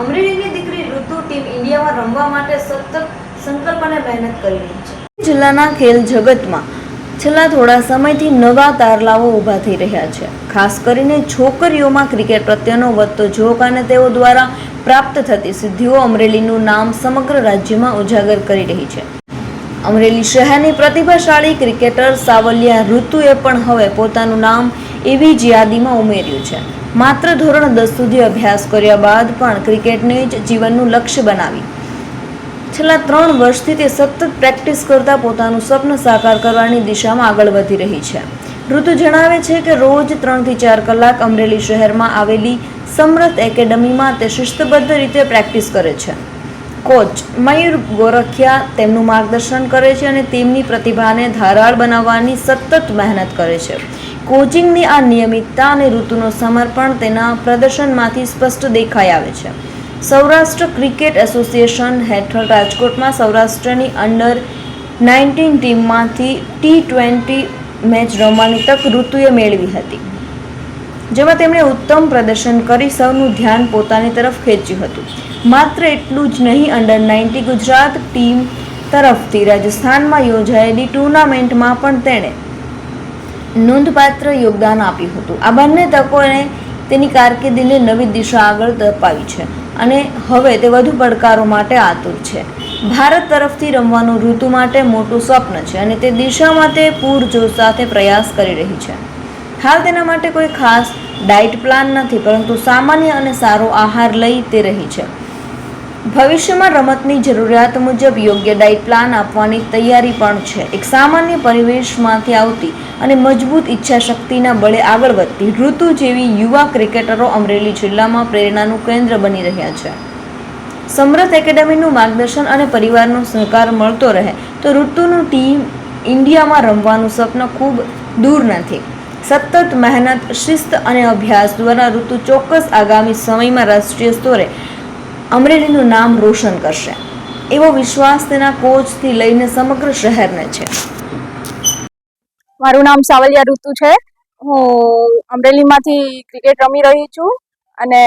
અમરેલીની દીકરી ઋતુ ટીમ ઇન્ડિયામાં રમવા માટે સતત સંકલ્પ અને મહેનત કરી રહી છે. જિલ્લાના ખેલ જગતમાં છેલ્લા થોડા સમયથી નવા તારલાઓ ઊભા થઈ રહ્યા છે. ખાસ કરીને છોકરીઓમાં ક્રિકેટ પ્રત્યેનો વધતો જોક અને તેઓ દ્વારા પ્રાપ્ત થતી સિદ્ધિઓ અમરેલીનું નામ સમગ્ર રાજ્યમાં ઉજાગર કરી રહી છે. અમરેલી શહેરની પ્રતિભાશાળી ક્રિકેટર સાવલિયા ઋતુએ પણ હવે પોતાનું નામ એવી જ યાદીમાં ઉમેર્યું છે. માત્ર ધોરણ દસ સુધી અભ્યાસ કર્યા બાદ પણ ક્રિકેટને જ જીવનનું લક્ષ્ય બનાવી. છેલ્લા ત્રણ વર્ષથી તે સતત પ્રેક્ટિસ કરતા પોતાનું સ્વપ્ન સાકાર કરવાની દિશામાં આગળ વધી રહી છે. ઋતુ જણાવે છે કે રોજ ત્રણથી ચાર કલાક અમરેલી શહેરમાં આવેલી સમરથ એકેડમીમાં તે શિસ્તબદ્ધ રીતે પ્રેક્ટિસ કરે છે. કોચ મયુર ગોરખિયા તેમનું માર્ગદર્શન કરે છે અને તેમની પ્રતિભાને ધારાળ બનાવવાની સતત મહેનત કરે છે. કોચિંગની આ નિયમિતતા અને ઋતુનો સમર્પણ તેના પ્રદર્શનમાંથી સ્પષ્ટ દેખાઈ આવે છે. સૌરાષ્ટ્ર ક્રિકેટ એસોસિએશન હેઠળ રાજકોટમાં સૌરાષ્ટ્રની અંડર નાઇન્ટીન ટીમમાંથી ટી ટ્વેન્ટી મેચ રમવાની તક ઋતુએ મેળવી હતી. જેમાં તેમણે ઉત્તમ પ્રદર્શન કરી સૌનું ધ્યાન પોતાની તરફ ખેંચ્યું હતું. માત્ર એટલું જ નહીં, અંડર નાઇન્ટી ગુજરાત ટીમ તરફથી રાજસ્થાનમાં યોજાયેલી ટુર્નામેન્ટમાં પણ તેણે નોંધપાત્ર યોગદાન આપ્યું હતું. આ બંને તકોને તેની કારકિર્દીને નવી દિશા આગળ ધપાવી છે અને હવે તે વધુ પડકારો માટે આતુર છે. ભારત તરફથી રમવાનું ઋતુ માટે મોટું સ્વપ્ન છે અને તે દિશામાં તે પૂરજોશ સાથે પ્રયાસ કરી રહી છે. હાલ તેના માટે કોઈ ખાસ ડાયટ પ્લાન નથી, પરંતુ સામાન્ય અને સારો આહાર લઈ તે રહી છે. ભવિષ્યમાં રમતની જરૂરિયાત મુજબ યોગ્ય ડાયટ પ્લાન આપવાની તૈયારી પણ છે. એક સામાન્ય પરિવેશમાંથી આવતી અને મજબૂત ઈચ્છા શક્તિના બળે આગળ વધતી ઋતુ જેવી યુવા ક્રિકેટરો અમરેલી જિલ્લામાં પ્રેરણાનું કેન્દ્ર બની રહ્યા છે. સમરથ એકેડેમીનું માર્ગદર્શન અને પરિવારનો સહકાર મળતો રહે તો ઋતુનું ટીમ ઇન્ડિયામાં રમવાનું સ્વપ્ન ખૂબ દૂર નથી. સતત મહેનત, શિસ્ત અને અભ્યાસ દ્વારા ઋતુ ચોક્કસ આગામી સમયમાં રાષ્ટ્રીય સ્તરે અમરેલીનું નામ રોશન કરશે. એવો વિશ્વાસ તેના કોચથી લઈને સમગ્ર શહેરને છે. મારું નામ સાવલિયા ઋતુ છે. હું અમરેલીમાંથી ક્રિકેટ રમી રહી છું અને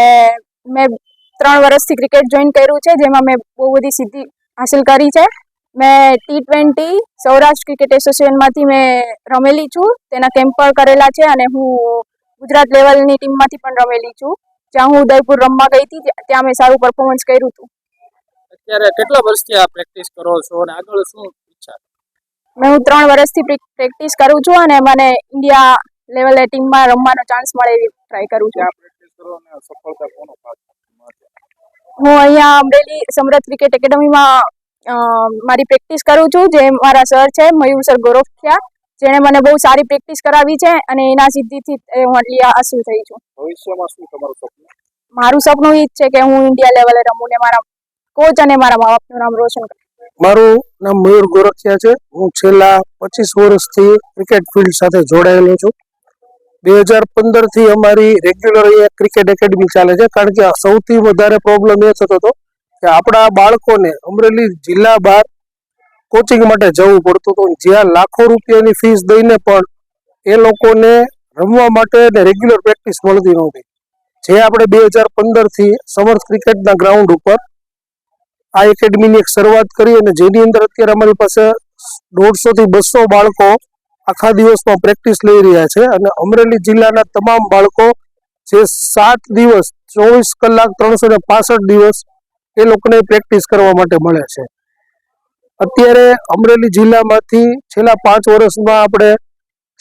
મેં ત્રણ વર્ષથી ક્રિકેટ જોઈન કર્યું છે, જેમાં મેં બહુ બધી સિદ્ધિ હાંસિલ કરી છે. મેં ટી ટ્વેન્ટી સૌરાષ્ટ્ર ક્રિકેટ એસોસિએશનમાંથી મેં રમેલી છું. તેના કેમ્પ પણ કરેલા છે અને હું ગુજરાત લેવલની ટીમમાંથી પણ રમેલી છું. જ્યાં હું ઉદયપુર રમવા ગઈ હતી ત્યાં- મેં સારું પરફોર્મન્સ કર્યું હતું. અત્યારે કેટલા વર્ષથી આ પ્રેક્ટિસ કરો છો અને આગળ શું ઈચ્છા મેં હું ત્રણ વર્ષથી પ્રેક્ટિસ કરું છું અને મને ઇન્ડિયા લેવલે ટીમમાં રમવાનો ચાન્સ મળે એવી ટ્રાય કરું છું. હું અહીંયા અમરેલી સમરથ ક્રિકેટ એકેડમીમાં મારી પ્રેક્ટિસ કરું છું જે મારા સર છે મયુર સર ગોરખિયા. જેણે મને બહુ સારી પ્રેક્ટિસ કરાવી છે અને એના સિદ્ધિથી એ હું આટલી હાસિલ થઈ છું. ભવિષ્યમાં શું તમારું સપનું? મારું સપનું એ જ છે કે હું ઇન્ડિયા લેવલે રમું ને મારા કોચ અને મારા મા બાપનું નામ રોશન કરું. મારું નામ મયુર ગોરખિયા છે. હું છેલ્લા પચીસ વર્ષથી ક્રિકેટ ફિલ્ડ સાથે જોડાયેલો છું. બે હજાર પંદરથી અમારી રેગ્યુલર અહીંયા ક્રિકેટ એકેડમી ચાલે છે. કારણ કે સૌથી વધારે પ્રોબ્લેમ એ થતો હતો કે આપણા બાળકોને અમરેલી જિલ્લા બહાર કોચિંગ માટે જવું પડતું હતું. જ્યાં લાખો રૂપિયાની ફીસ દઈને પણ એ લોકોને રમવા માટે ને રેગ્યુલર પ્રેક્ટિસ મળતી નહોતી. જે આપણે બે હજાર પંદરથી સમર્થ ક્રિકેટના ગ્રાઉન્ડ ઉપર આ એકેડમીની એક શરૂઆત કરી અને જેની અંદર અત્યારે અમારી પાસે દોઢસોથી બસો બાળકો આખા દિવસમાં પ્રેક્ટિસ લઈ રહ્યા છે અને અમરેલી જિલ્લાના તમામ બાળકો જે સાત દિવસ, ચોવીસ કલાક, ત્રણસો દિવસ એ લોકોને પ્રેક્ટિસ કરવા માટે મળે છે. અત્યારે અમરેલી જિલ્લામાંથી છેલ્લા પાંચ વર્ષમાં આપણે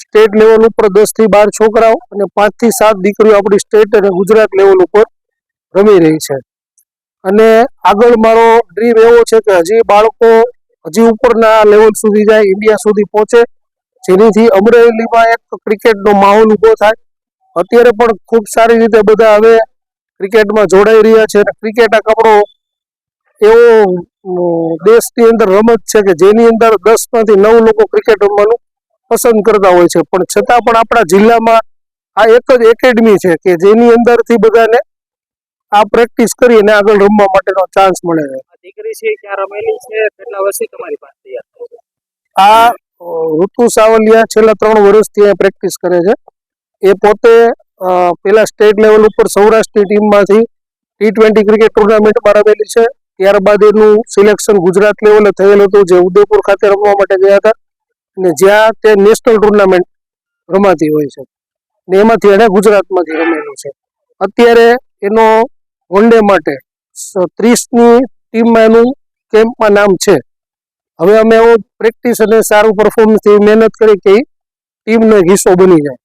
સ્ટેટ લેવલ ઉપર દસથી બાર છોકરાઓ અને પાંચથી સાત દીકરીઓ આપણી સ્ટેટ અને ગુજરાત લેવલ ઉપર રમી રહી છે. અને આગળ મારો ડ્રીમ એવો છે કે હજી બાળકો હજી ઉપરના લેવલ સુધી જાય, ઇન્ડિયા સુધી પહોંચે, જેનીથી અમરેલીમાં એક ક્રિકેટનો માહોલ ઊભો થાય. અત્યારે પણ ખૂબ સારી રીતે બધા હવે ક્રિકેટમાં જોડાઈ રહ્યા છે અને ક્રિકેટ એક આપણો એવો દેશની અંદર રમત છે કે જેની અંદર દસમાંથી નવ લોકો ક્રિકેટ રમવાનું પસંદ કરતા હોય છે. પણ છતાં પણ આપણા જિલ્લામાં આ એક જ એકેડમી છે કે જેની અંદરથી બધાને આ પ્રેક્ટિસ કરી અને આગળ રમવા માટેનો ચાન્સ મળે છે. દીકરી છે ક્યાં રમેલી છે? કેટલા વર્ષથી તમારી પાસે આ ઋતુ સાવલિયા છેલ્લા ત્રણ વર્ષથી અહીંયા પ્રેક્ટિસ કરે છે. એ પોતે પેલા સ્ટેટ લેવલ ઉપર સૌરાષ્ટ્રની ટીમમાંથી ટી ટ્વેન્ટી ક્રિકેટ ટુર્નામેન્ટમાં રમેલી છે. ત્યારબાદ એનું સિલેક્શન ગુજરાત લેવલે થયેલ હતું, જે ઉદયપુર ખાતે રમવા માટે ગયા હતા. અને જ્યાં તે નેશનલ ટુર્નામેન્ટ રમાતી હોય છે. ને એમાંથી એણે ગુજરાતમાંથી રમેલું છે. અત્યારે એનો વનડે માટે ત્રીસની ટીમમાં એનું કેમ્પમાં નામ છે. હવે અમે એવો પ્રેક્ટિસ અને સારું પરફોર્મન્સ મહેનત કરી કે ટીમનો હિસ્સો બની જાય.